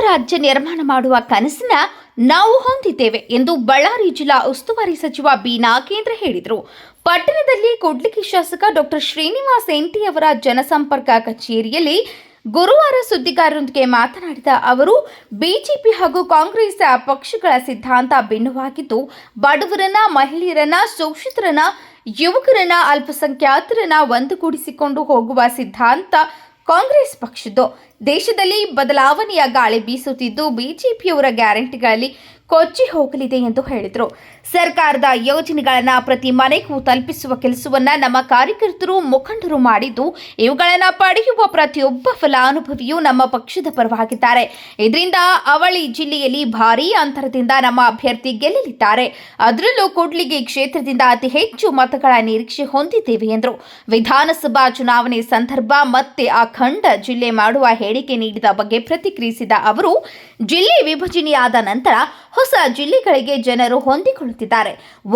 ರಾಜ್ಯ ನಿರ್ಮಾಣ ಮಾಡುವ ಕನಸನ್ನ ನಾವು ಹೊಂದಿದ್ದೇವೆ ಎಂದು ಬಳ್ಳಾರಿ ಜಿಲ್ಲಾ ಉಸ್ತುವಾರಿ ಸಚಿವ ಬಿ. ನಾಗೇಂದ್ರ ಹೇಳಿದರು. ಪಟ್ಟಣದಲ್ಲಿ ಕೂಡ್ಲಿಗಿ ಶಾಸಕ ಡಾಕ್ಟರ್ ಶ್ರೀನಿವಾಸ್ ಎಂಟಿ ಅವರ ಜನಸಂಪರ್ಕ ಕಚೇರಿಯಲ್ಲಿ ಗುರುವಾರ ಸುದ್ದಿಗಾರರೊಂದಿಗೆ ಮಾತನಾಡಿದ ಅವರು, ಬಿಜೆಪಿ ಹಾಗೂ ಕಾಂಗ್ರೆಸ್ ಪಕ್ಷಗಳ ಸಿದ್ಧಾಂತ ಭಿನ್ನವಾಗಿದ್ದು, ಬಡವರನ್ನ, ಮಹಿಳೆಯರನ್ನ, ಶೋಷಿತರನ್ನ, ಯುವಕರನ್ನ, ಅಲ್ಪಸಂಖ್ಯಾತರನ್ನ ಒಂದುಗೂಡಿಸಿಕೊಂಡು ಹೋಗುವ ಸಿದ್ಧಾಂತ ಕಾಂಗ್ರೆಸ್ ಪಕ್ಷದ್ದು ದೇಶದಲ್ಲಿ ಬದಲಾವಣೆಯ ಗಾಳಿ ಬೀಸುತ್ತಿದ್ದು ಬಿಜೆಪಿಯವರ ಗ್ಯಾರಂಟಿಗಳಲ್ಲಿ ಕೊಚ್ಚಿ ಹೋಗಲಿದೆ ಎಂದು ಹೇಳಿದರು. ಸರ್ಕಾರದ ಯೋಜನೆಗಳನ್ನು ಪ್ರತಿ ಮನೆಗೂ ತಲುಪಿಸುವ ಕೆಲಸವನ್ನು ನಮ್ಮ ಕಾರ್ಯಕರ್ತರು ಮುಖಂಡರು ಮಾಡಿದ್ದು, ಇವುಗಳನ್ನು ಪಡೆಯುವ ಪ್ರತಿಯೊಬ್ಬ ಫಲಾನುಭವಿಯೂ ನಮ್ಮ ಪಕ್ಷದ ಪರವಾಗಿದ್ದಾರೆ. ಇದರಿಂದ ಅವಳಿ ಜಿಲ್ಲೆಯಲ್ಲಿ ಭಾರೀ ಅಂತರದಿಂದ ನಮ್ಮ ಅಭ್ಯರ್ಥಿ ಗೆಲ್ಲಲಿದ್ದಾರೆ. ಅದರಲ್ಲೂ ಕೂಡ್ಲಿಗಿ ಕ್ಷೇತ್ರದಿಂದ ಅತಿ ಹೆಚ್ಚು ಮತಗಳ ನಿರೀಕ್ಷೆ ಹೊಂದಿದ್ದೇವೆ ಎಂದರು. ವಿಧಾನಸಭಾ ಚುನಾವಣೆ ಸಂದರ್ಭ ಮತ್ತೆ ಅಖಂಡ ಜಿಲ್ಲೆ ಮಾಡುವ ಹೇಳಿಕೆ ನೀಡಿದ ಬಗ್ಗೆ ಪ್ರತಿಕ್ರಿಯಿಸಿದ ಅವರು, ಜಿಲ್ಲೆ ವಿಭಜನೆಯಾದ ನಂತರ ಹೊಸ ಜಿಲ್ಲೆಗಳಿಗೆ ಜನರು ಹೊಂದಿಕೊಳ್ಳುತ್ತಿದ್ದಾರೆ.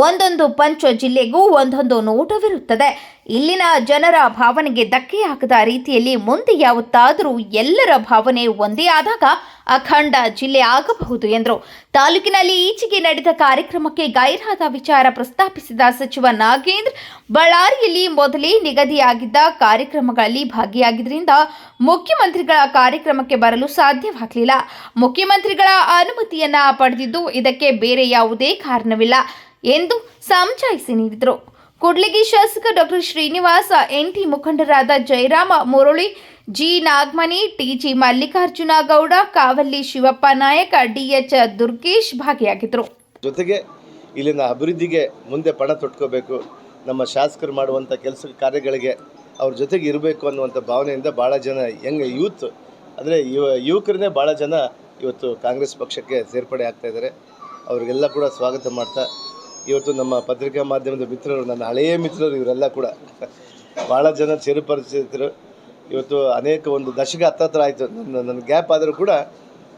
ಒಂದೊಂದು ಪಂಚ ಜಿಲ್ಲೆಗೂ ಒಂದೊಂದು ನೋಟವಿರುತ್ತದೆ. ಇಲ್ಲಿನ ಜನರ ಭಾವನೆಗೆ ಧಕ್ಕೆಯಾಗದ ರೀತಿಯಲ್ಲಿ ಮುಂದೆ ಯಾವತ್ತಾದರೂ ಎಲ್ಲರ ಭಾವನೆ ಒಂದೇ ಆದಾಗ ಅಖಂಡ ಜಿಲ್ಲೆ ಆಗಬಹುದು ಎಂದರು. ತಾಲೂಕಿನಲ್ಲಿ ಈಚೆಗೆ ನಡೆದ ಕಾರ್ಯಕ್ರಮಕ್ಕೆ ಗೈರಾದ ವಿಚಾರ ಪ್ರಸ್ತಾಪಿಸಿದ ಸಚಿವ ನಾಗೇಂದ್ರ, ಬಳ್ಳಾರಿಯಲ್ಲಿ ಮೊದಲೇ ನಿಗದಿಯಾಗಿದ್ದ ಕಾರ್ಯಕ್ರಮಗಳಲ್ಲಿ ಭಾಗಿಯಾಗಿದ್ದರಿಂದ ಮುಖ್ಯಮಂತ್ರಿಗಳ ಕಾರ್ಯಕ್ರಮಕ್ಕೆ ಬರಲು ಸಾಧ್ಯವಾಗಲಿಲ್ಲ. ಮುಖ್ಯಮಂತ್ರಿಗಳ ಅನುಮತಿಯನ್ನ ಪಡೆದಿದ್ದು ಇದಕ್ಕೆ ಬೇರೆ ಯಾವುದೇ ಕಾರಣವಿಲ್ಲ ಎಂದು ಸಮಜಾಯಿಸಿ ನೀಡಿದರು. ಕೂಡ್ಲಿಗಿ ಶಾಸಕ ಡಾಕ್ಟರ್ ಶ್ರೀನಿವಾಸ, ಎನ್ಟಿ ಮುಖಂಡರಾದ Jayarama Murali, G Nagamani T G Mallikarjuna Gowda, Kavalli Shivappa Nayaka, D H Durgesh ಭಾಗಿಯಾಗಿದ್ದರು. ಜೊತೆಗೆ ಇಲ್ಲಿನ ಅಭಿವೃದ್ಧಿಗೆ ಮುಂದೆ ಪಣ ತೊಟ್ಕೋಬೇಕು, ನಮ್ಮ ಶಾಸಕರು ಮಾಡುವಂಥ ಕೆಲಸ ಕಾರ್ಯಗಳಿಗೆ ಅವ್ರ ಜೊತೆಗೆ ಇರಬೇಕು ಅನ್ನುವಂಥ ಭಾವನೆಯಿಂದ ಭಾಳ ಜನ ಯಂಗ್ ಯೂತ್, ಅಂದರೆ ಯುವ ಯುವಕರನ್ನೇ ಭಾಳ ಜನ ಇವತ್ತು ಕಾಂಗ್ರೆಸ್ ಪಕ್ಷಕ್ಕೆ ಸೇರ್ಪಡೆ ಆಗ್ತಾ ಇದ್ದಾರೆ. ಅವರಿಗೆಲ್ಲ ಕೂಡ ಸ್ವಾಗತ ಮಾಡ್ತಾ ಇವತ್ತು ನಮ್ಮ ಪತ್ರಿಕಾ ಮಾಧ್ಯಮದ ಮಿತ್ರರು, ನನ್ನ ಹಳೆಯ ಮಿತ್ರರು ಇವರೆಲ್ಲ ಕೂಡ. ಭಾಳ ಜನ ಚಿರಪರಿಚಿತರು. ಇವತ್ತು ಅನೇಕ ಒಂದು ದಶಕ ಹತ್ತತ್ರ ಆಯಿತು. ನನ್ನ ನನ್ನ ಗ್ಯಾಪ್ ಆದರೂ ಕೂಡ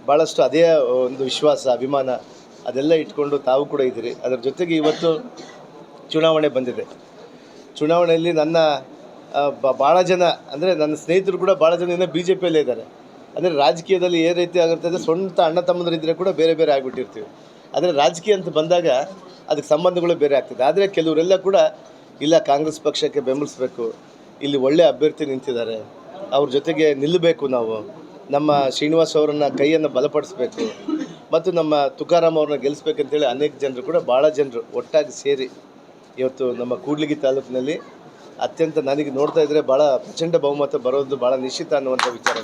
ಭಾಳಷ್ಟು ಅದೇ ಒಂದು ವಿಶ್ವಾಸ, ಅಭಿಮಾನ ಅದೆಲ್ಲ ಇಟ್ಕೊಂಡು ತಾವು ಕೂಡ ಇದ್ದೀರಿ. ಅದರ ಜೊತೆಗೆ ಇವತ್ತು ಚುನಾವಣೆ ಬಂದಿದೆ. ಚುನಾವಣೆಯಲ್ಲಿ ನನ್ನ ಭಾಳ ಜನ, ಅಂದರೆ ನನ್ನ ಸ್ನೇಹಿತರು ಕೂಡ ಭಾಳ ಜನ ಇನ್ನೂ ಬಿ ಜೆ ಪಿಯಲ್ಲೇ ಇದ್ದಾರೆ. ಅಂದರೆ ರಾಜಕೀಯದಲ್ಲಿ ಏನು ರೀತಿ ಅಂದರೆ ಸ್ವಂತ ಅಣ್ಣ ತಮ್ಮಂದಿರಿದ್ದರೆ ಕೂಡ ಬೇರೆ ಬೇರೆ ಆಗಿಬಿಟ್ಟಿರ್ತೀವಿ. ಆದರೆ ರಾಜಕೀಯ ಅಂತ ಬಂದಾಗ ಅದಕ್ಕೆ ಸಂಬಂಧಗಳು ಬೇರೆ ಆಗ್ತದೆ. ಆದರೆ ಕೆಲವರೆಲ್ಲ ಕೂಡ, ಇಲ್ಲ, ಕಾಂಗ್ರೆಸ್ ಪಕ್ಷಕ್ಕೆ ಬೆಂಬಲಿಸಬೇಕು. ಇಲ್ಲಿ ಒಳ್ಳೆ ಅಭ್ಯರ್ಥಿ ನಿಂತಿದ್ದಾರೆ. ಅವ್ರ ಜೊತೆಗೆ ನಿಲ್ಲಬೇಕು ನಾವು. ನಮ್ಮ ಶ್ರೀನಿವಾಸ್ ಅವರನ್ನ ಕೈಯನ್ನು ಬಲಪಡಿಸಬೇಕು. ಮತ್ತು ನಮ್ಮ ತುಕಾರಾಮ್ ಅವ್ರನ್ನ ಗೆಲ್ಲಿಸ್ಬೇಕಂತೇಳಿ ಅನೇಕ ಜನರು ಕೂಡ ಭಾಳ ಜನರು ಒಟ್ಟಾಗಿ ಸೇರಿ ಇವತ್ತು ನಮ್ಮ ಕೂಡ್ಲಿಗಿ ತಾಲೂಕಿನಲ್ಲಿ ಅತ್ಯಂತ ನನಗೆ ನೋಡ್ತಾ ಇದ್ದರೆ ಭಾಳ ಪ್ರಚಂಡ ಬಹುಮತ ಬರೋದು ಭಾಳ ನಿಶ್ಚಿತ ಅನ್ನುವಂಥ ವಿಚಾರ.